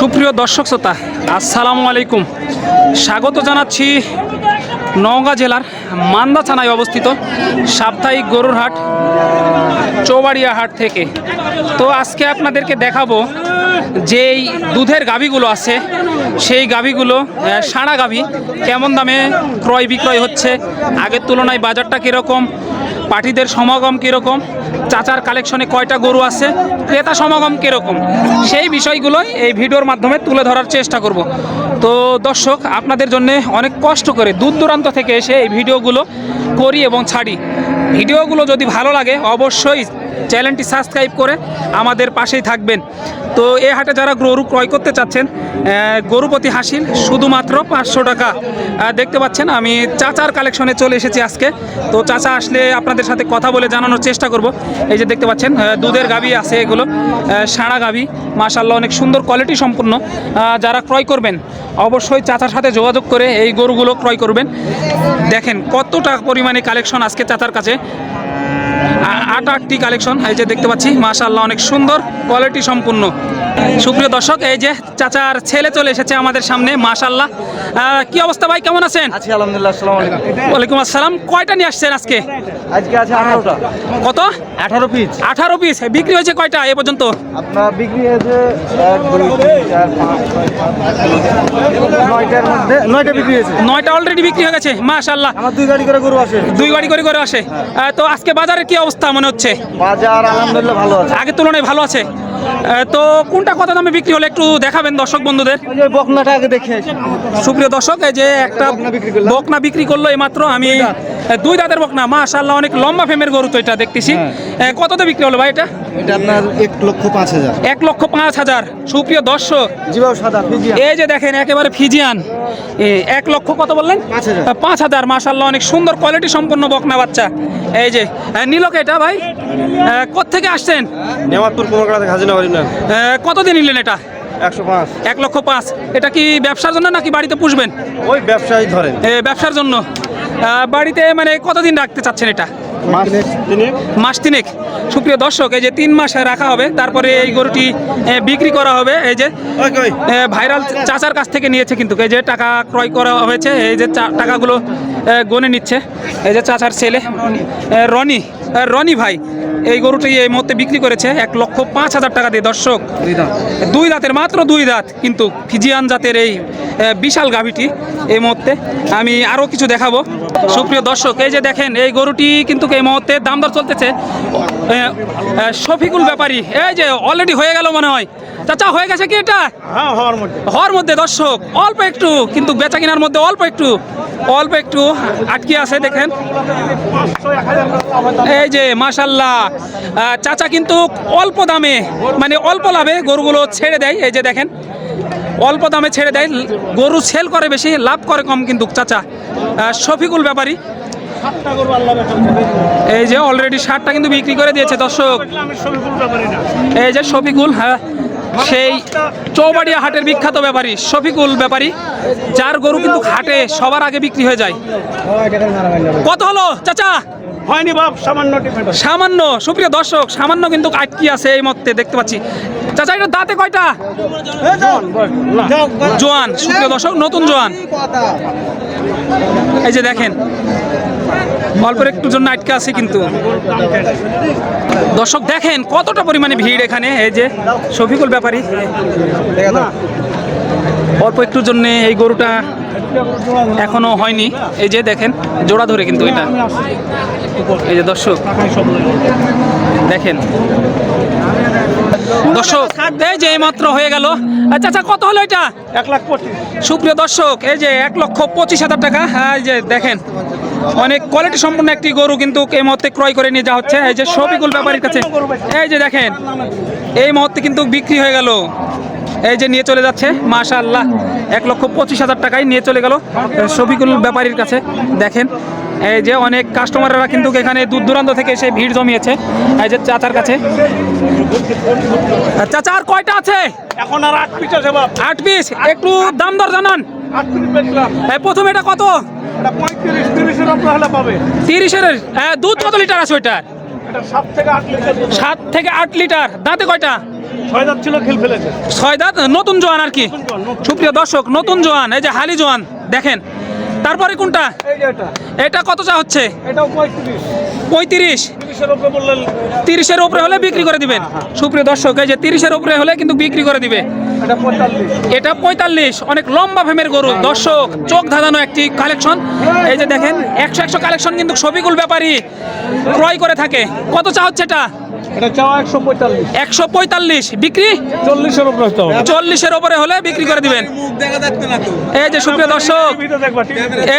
সুপ্রিয় দর্শক শ্রোতা আসসালামু আলাইকুম। স্বাগত জানাচ্ছি নওগাঁ জেলার মান্দা থানায় অবস্থিত সাপ্তাহিক গরুর হাট, চৌবাড়িয়া হাট থেকে। তো আজকে আপনাদেরকে দেখাবো যেই দুধের গাভীগুলো আছে, সেই গাভীগুলো সারা গাভী কেমন দামে ক্রয় বিক্রয় হচ্ছে, আগের তুলনায় বাজারটা কীরকম, পার্টিদের সমাগম কীরকম, চাচার কালেকশনে কয়টা গরু আছে, ক্রেতা সমাগম কীরকম, সেই বিষয়গুলোই এই ভিডিওর মাধ্যমে তুলে ধরার চেষ্টা করব। তো দর্শক, আপনাদের জন্য অনেক কষ্ট করে দূর দূরান্ত থেকে এসে এই ভিডিওগুলো করি এবং ছাড়ি। ভিডিওগুলো যদি ভালো লাগে, অবশ্যই চ্যানেলটি সাবস্ক্রাইব করে আমাদের পাশেই থাকবেন। তো এ হাটে যারা গরু ক্রয় করতে চাচ্ছেন গরু প্রতি হাসিল শুধুমাত্র পাঁচশো টাকা। দেখতে পাচ্ছেন আমি চাচার কালেকশনে চলে এসেছি আজকে। তো চাচা আসলে আপনাদের সাথে কথা বলে জানানোর চেষ্টা করব। এই যে দেখতে পাচ্ছেন দুধের গাভী আছে এগুলো আহ, সারা গাভী মাশাল্লাহ অনেক সুন্দর কোয়ালিটি সম্পূর্ণ। যারা ক্রয় করবেন অবশ্যই চাচার সাথে যোগাযোগ করে এই গরুগুলো ক্রয় করবেন। দেখেন কতটা পরিমাণে কালেকশন আজকে চাচার কাছে। আট আটটি কালেকশন এই যে দেখতে পাচ্ছি মাশাআল্লাহ অনেক সুন্দর কোয়ালিটি সম্পূর্ণ। সুপ্রিয় দর্শক এই যে চাচার ছেলে চলে এসেছে আমাদের সামনে মাশাআল্লাহ। আহ, কি অবস্থা ভাই কেমন আছেন? আছি আলহামদুলিল্লাহ আসসালামু আলাইকুম। ওয়ালাইকুম আসসালাম। কয়টা নিয়ে আসছেন আজকে? আজকে আছে কত? আঠারো পিস আঠারো পিস বিক্রি হয়েছে কয়টা এ পর্যন্ত? আপনার বিক্রি হয়েছে এক দুই তিন চার পাঁচ ছয় সাত, নয়টার মধ্যে নয়টা বিক্রি হয়েছে। নয়টা অলরেডি বিক্রি হয়ে গেছে মাশাআল্লাহ। আমার দুই গাড়ি করে গরু আসে। দুই গাড়ি করে করে আসে। তো আজকে বাজারে কি অবস্থা মনে হচ্ছে? বাজার আলহামদুলিল্লাহ ভালো আছে। আগের তুলনায় ভালো আছে? তো কোনটা কত দামে বিক্রি হলে একটু দেখাবেন দর্শক বন্ধুদের। বকনাটা আগে দেখে সুপ্রিয় দর্শক এই যে একটা বকনা বিক্রি করল এইমাত্র। আমি দুই দাঁতের বকনা মাশাআল্লাহ অনেক লম্বা ফেমের গরু তো এটা দেখতেছি। হ্যাঁ। কততে বিক্রি হলো ভাই এটা? এটা আপনার এক লক্ষ পাঁচ হাজার। এক লক্ষ পাঁচ হাজার। সুপ্রিয় দর্শক এই যে দেখেন একেবারে ফিজিয়ান। এ, এক লক্ষ কত বললেন? পাঁচ হাজার। অনেক সুন্দর কোয়ালিটি সম্পন্ন বকনা বাচ্চা। এই যে নিলক এটা ভাই? কোথেকে আসছেন? নেওয়ারপুর কুমারকাড়া থেকে হাজিনা বাড়ি না এ, কত দিয়ে নিলেন এটা? একশো এক লক্ষ পাঁচ। এটা কি ব্যবসার জন্য নাকি বাড়িতে পুষবেন? ওই ব্যবসায়ী ধরেন। এ, ব্যবসার জন্য। বাড়িতে মানে কতদিন রাখতে চাচ্ছেন এটা? মাস তিনেক? সুপ্রিয় দর্শক এই যে তিন মাস রাখা হবে তারপরে এই গরুটি বিক্রি করা হবে এই যে ভাইরাল চাচার কাছ থেকে নিয়েছে কিন্তু। এই যে টাকা ক্রয় করা হয়েছে এই যে টাকাগুলো গনে নিচ্ছে। এই যে চাচার ছেলে রনি রনি ভাই এই গরুটি এই মুহূর্তে বিক্রি করেছে এক লক্ষ পাঁচ হাজার টাকা দিয়ে। দর্শক দুই দাঁতের মাত্র দুই দাঁত কিন্তু ফিজিয়ান জাতের এই বিশাল গাভীটি এই মুহূর্তে আমি আরও কিছু দেখাবো। সুপ্রিয় দর্শক এই যে দেখেন এই গরুটি কিন্তু এই মুহূর্তে দাম দর চলতেছে। শফিকুল ব্যাপারী এই যে অলরেডি হয়ে গেল মনে হয়। চাচা হয়ে গেছে কি এটা? হ্যাঁ হওয়ার মধ্যে। দর্শক অল্প একটু কিন্তু বেচা কেনার মধ্যে অল্প একটু অল্প একটু আটকে আছে দেখেন। এই যে মাশাল্লাহ। আহ, চাচা কিন্তু অল্প দামে মানে অল্প লাভে গরুগুলো ছেড়ে দেয়। এই যে দেখেন অল্প দামে ছেড়ে দেয়। গরু সেল করে বেশি লাভ করে কম কিন্তু চাচা। শফিকুল ব্যাপারী। এই যে অলরেডি শার্টটা কিন্তু বিক্রি করে দিয়েছে দর্শক। এই যে শফিকুল হ্যাঁ। সেই চৌবাড়িয়া হাটের বিখ্যাত ব্যাপারী, শফিকুল ব্যাপারী, যার গরু কিন্তু হাটে সবার আগে বিক্রি হয়ে যায়। কত হলো, চাচা? হয়নি বাপ সামান্য সামান্য সুপ্রিয় দর্শক সামান্য কিন্তু আটকি আছে এই মধ্যে দেখতে পাচ্ছি। চাচা এটা দাঁতে কয়টা? জোয়ান সুপ্রিয় দর্শক নতুন জোয়ান। এই যে দেখেন অল্পের একটু জন্য আটকে আছে কিন্তু। দর্শক দেখেন কতটা পরিমাণে ভিড় এখানে এই যে শফিকুল ব্যাপারী। অল্প একটুর জন্য এই গরুটা এখনও হয়নি। এই যে দেখেন জোড়া ধরে কিন্তু এটা। এই যে দর্শক দেখেন। দর্শক এই যে এইমাত্র হয়ে গেল। আচ্ছা আচ্ছা কত হলো এটা? এক লাখ পঁচিশ। সুপ্রিয় দর্শক এই যে এক লক্ষ পঁচিশ হাজার টাকা। হ্যাঁ, এই যে দেখেন অনেক কোয়ালিটি সম্পন্ন একটি গরু কিন্তু এই মুহূর্তে ক্রয় করে নিয়ে যাওয়া হচ্ছে। এই যে শফিকুল ব্যাপারীর কাছে এই যে দেখেন এই মুহূর্তে কিন্তু বিক্রি হয়ে গেল। এই যে নিয়ে চলে যাচ্ছে মাশা আল্লাহ এক লক্ষ পঁচিশ হাজার টাকায় নিয়ে চলে গেল শফিকুল ব্যাপারীর কাছে। দেখেন এই যে অনেক কাস্টমাররা কিন্তু এখানে দূর দূরান্ত থেকে এসে ভিড় জমিয়েছে এই যে চাচার কাছে। চাচা আর কয়টা আছে? এখন আর আট পিস আছে আট পিস একটু দাম দর জানান। প্রথম এটা কত? তিরিশের হ্যাঁ, দুধ কত লিটার আছে ওইটার? সাত থেকে আট লিটার দাঁতে কয়টা? ছয় দাঁত ছিল খেল ফেলেছে। ছয় দাঁত নতুন জোয়ান আর কি। সুপ্রিয় দর্শক নতুন জোয়ান এই যে হালি জোয়ান দেখেন। তারপরে কোনটা? এটা। কত চা হচ্ছে? পঁয়ত্রিশ। তিরিশের উপরে হলে বিক্রি করে দিবেন। সুপ্রিয় দর্শক এই যে তিরিশের উপরে হলে কিন্তু বিক্রি করে দিবে। এটা পঁয়তাল্লিশ। এটা পঁয়তাল্লিশ। অনেক লম্বা ফেমের গরু। দর্শক চোখ ধাঁধানো একটি কালেকশন। এই যে দেখেন একশো একশো কালেকশন কিন্তু সবিকুল ব্যাপারী ক্রয় করে থাকে। কত চা হচ্ছে এটা? এটা চাওয়া একশো পঁয়তাল্লিশ। একশো পঁয়তাল্লিশ। বিক্রি? চল্লিশের উপরে হতে হবে। চল্লিশের উপরে হলে বিক্রি করে দিবেন। এই যে সুপ্রিয় দর্শক?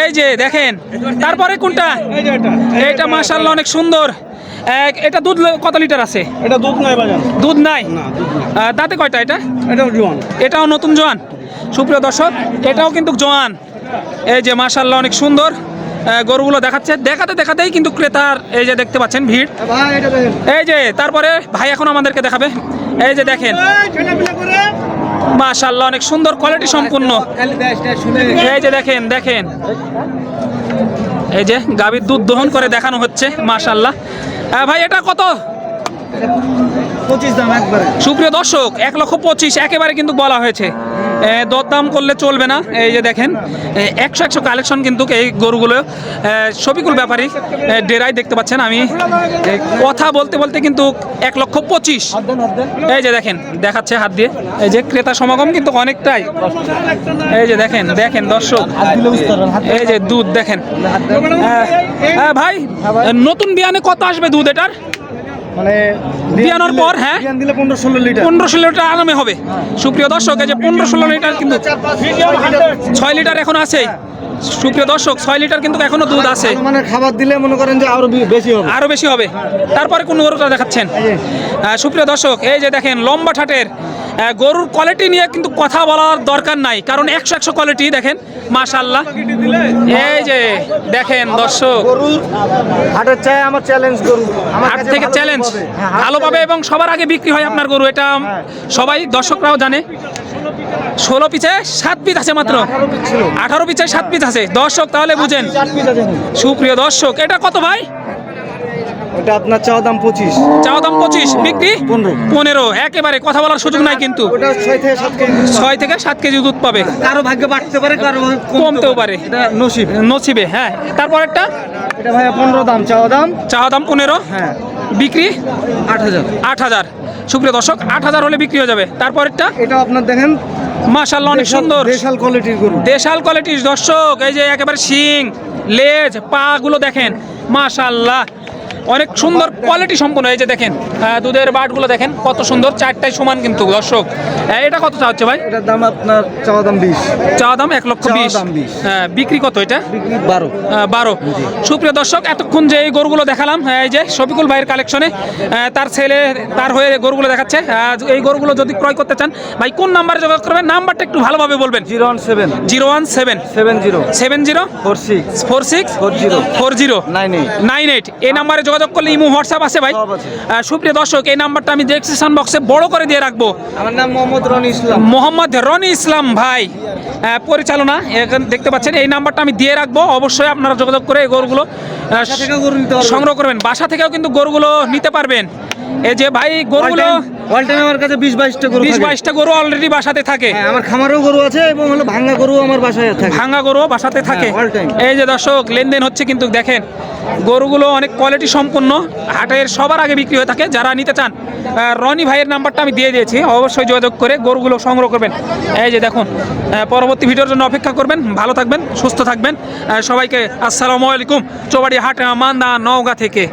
এই যে দেখেন তারপরে কোনটা? এটা। মাশাল্লাহ অনেক সুন্দর। এক এটা দুধ কত লিটার আছে? এটা দুধ নাই দুধ নাই? দাঁতে কয়টা এটা? এটাও জোয়ান। এটাও নতুন জোয়ান। সুপ্রিয় দর্শক এটাও কিন্তু জোয়ান। এই যে মাশাল্লাহ অনেক সুন্দর। গরুগুলো দেখাচ্ছে। দেখাতে দেখাতেই কিন্তু ক্রেতার এই যে দেখতে পাচ্ছেন ভিড়। এই যে তারপরে ভাই এখন আমাদেরকে দেখাবে। এই যে দেখেন। মাশাল্লাহ অনেক সুন্দর কোয়ালিটি সম্পূর্ণ। এই যে দেখেন দেখেন। এই যে গাভীর দুধ দহন করে দেখানো হচ্ছে মাশাল্লাহ ভাই এটা কত? সুপ্রিয় দর্শক এক লক্ষ পঁচিশ একেবারে কিন্তু বলা হয়েছে। দরদাম করলে চলবে না। এই যে দেখেন একশো একশো কালেকশন কিন্তু এই গরুগুলো শফিকুল ব্যাপারী এ, ডেরায় দেখতে পাচ্ছেন আমি। কথা বলতে বলতে কিন্তু এক লক্ষ পঁচিশ। এই যে দেখেন দেখাচ্ছে হাত দিয়ে। এই যে ক্রেতা সমাগম কিন্তু অনেকটাই। এই যে দেখেন দেখেন দর্শক এই যে দুধ দেখেন। হ্যাঁ, হ্যাঁ, ভাই নতুন বিয়ানে কত আসবে দুধ এটার? মানে বিয়ানোর পর, হ্যাঁ? দিলে পনেরো ষোলো লিটার। পনেরো ষোলো লিটার আরামে হবে। সুপ্রিয় দর্শক এই যে পনেরো ষোলো লিটার কিন্তু ছয় লিটার এখন আছে। সুপ্রিয় দর্শক ছয় লিটার কিন্তু এখনও দুধ আছে। মানে খাবার দিলে মনে করেন যে আরও বেশি হবে। আরও বেশি হবে। তারপরে কোন গরুটা দেখাচ্ছেন? সুপ্রিয় দর্শক এই যে দেখেন লম্বা ঠাটের গরুর কোয়ালিটি নিয়ে কিন্তু কথা বলার দরকার নাই। কারণ একশো একশো কোয়ালিটি দেখেন মাশাল্লাহ এই যে দেখেন দর্শক। গরুর হাটের চাই আমার চ্যালেঞ্জ গরু। হাট থেকে চ্যালেঞ্জ পাবে। হ্যাঁ, ভালো পাবে এবং সবার আগে বিক্রি হয় আপনার গরু এটা সবাই দর্শকরাও জানে। ষোলো পিছে সাত পিস আছে মাত্র। আঠারো পিছে সাত পিস আছে। দর্শক তাহলে বুঝেন। সুপ্রিয় দর্শক এটা কত ভাই? ওটা আপনার চাওয়া দাম পঁচিশ। চাওয়া দাম পঁচিশ বিক্রি? পনেরো। পনেরো একেবারে কথা বলার সুযোগ নাই কিন্তু। ওটা ছয় থেকে সাত কেজি। ছয় থেকে সাত কেজি দুধ পাবে। কারও ভাগ্যে বাড়তে পারে কারও কমতেও পারে। এটা নসিব। নসিবে হ্যাঁ। তারপর একটা এটা ভাইয়া পনেরো দাম চাওয়া দাম। চাওয়া দাম পনেরো? হ্যাঁ। বিক্রি? আট হাজার। আট হাজার। সুপ্রিয় দর্শক আট হাজার হলে বিক্রি হয়ে যাবে। তারপরেরটা? এটা আপনার দেখেন। মাশাল্লাহ অনেক সুন্দর। দেশাল কোয়ালিটির গরু। দেশাল কোয়ালিটির দর্শক এই যে একেবারে শিং লেজ পা গুলো দেখেন। মাশাল্লাহ অনেক সুন্দর কোয়ালিটি সম্পন্ন এই যে দেখেন দুধের বাটগুলো দেখেন কত সুন্দর চারটাই সমান কিন্তু দর্শক। এটা কত চা হচ্ছে ভাই? এটার দাম আপনার চাওয়া দাম বিশ। চাওয়া দাম এক লক্ষ বিশ। দাম 20 হ্যাঁ, বিক্রি কত এটা? বারো। বারো। সুপ্রিয় দর্শক এতক্ষণ যে এই গরুগুলো দেখালাম আহ, এই যে শফিকুল ভাইয়ের কালেকশনে তার ছেলে তার হয়ে গরুগুলো দেখাচ্ছে। এই গরুগুলো যদি ক্রয় করতে চান ভাই কোন নাম্বারে যোগাযোগ করবেন? নাম্বারটা একটু ভালোভাবে বলবেন। Zero one seven. Zero one seven. Seven zero. Seven zero. Four six. Four six. Four zero. Four zero. Nine eight. Nine eight. এই নাম্বারে যোগাযোগ করলে ইমো হোয়াটসঅ্যাপ আছে ভাই। সুপ্রিয় দর্শক এই নাম্বারটা আমি ডেসক্রিপশন বক্সে বড় করে দিয়ে রাখব। আমার নাম মোহাম্মদ রনি ইসলাম। মোহাম্মদ রনি ইসলাম ভাই। পরিচালনা এখানে দেখতে পাচ্ছেন এই নাম্বারটা আমি দিয়ে রাখব। অবশ্যই আপনারা যোগাযোগ করে এই গরুগুলো। সংগ্রহ করবেন। বাসা থেকেও কিন্তু গরুগুলো নিতে পারবেন। এই যে ভাই গরুগুলো অল আমার কাছে বিশ বাইশটা গরু বিশ থাকে। বাইশটা গরু অলরেডি বাসাতে থাকে। হ্যাঁ আমার খামারেও গরু আছে এবং হলো ভাঙ্গা গরু আমার বাসায় থাকে। ভাঙা গরু বাসাতে থাকে। হ্যাঁ, time। এই যে দর্শক লেনদেন হচ্ছে কিন্তু দেখেন গরুগুলো অনেক কোয়ালিটি সম্পন্ন হাটের সবার আগে বিক্রি হয়ে থাকে। যারা নিতে চান রনি ভাইয়ের নাম্বারটা আমি দিয়ে দিয়েছি, অবশ্যই যোগাযোগ করে গরুগুলো সংগ্রহ করবেন। এই যে দেখুন পরবর্তী ভিডিওর জন্য অপেক্ষা করবেন, ভালো থাকবেন, সুস্থ থাকবেন। সবাইকে আসসালামু আলাইকুম চৌবাড়ি হাট মান্দা নওগাঁ থেকে।